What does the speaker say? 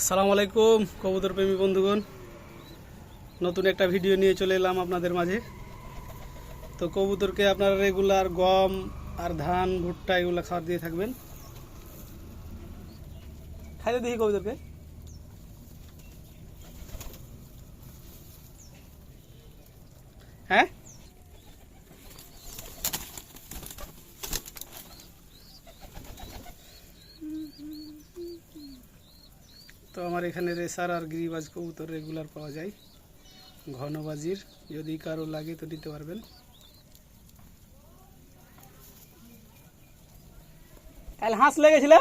আসসালামু আলাইকুম, কবুতর প্রেমী বন্ধুগণ। নতুন একটা ভিডিও নিয়ে চলে এলাম আপনাদের মাঝে। তো কবুতরকে আপনারা রেগুলার গম আর ধান, ভুট্টা এগুলো খাবার দিয়ে থাকবেন। খাইতে দেখি কবুতরকে। হ্যাঁ? তো আমার এখানে রেসার আর গিরিবাজ কবুতর রেগুলার পাওয়া যায়। ঘনবাজির, যদি কারও লাগে তো দিতে পারবেন। কাল হাঁস লেগেছিল?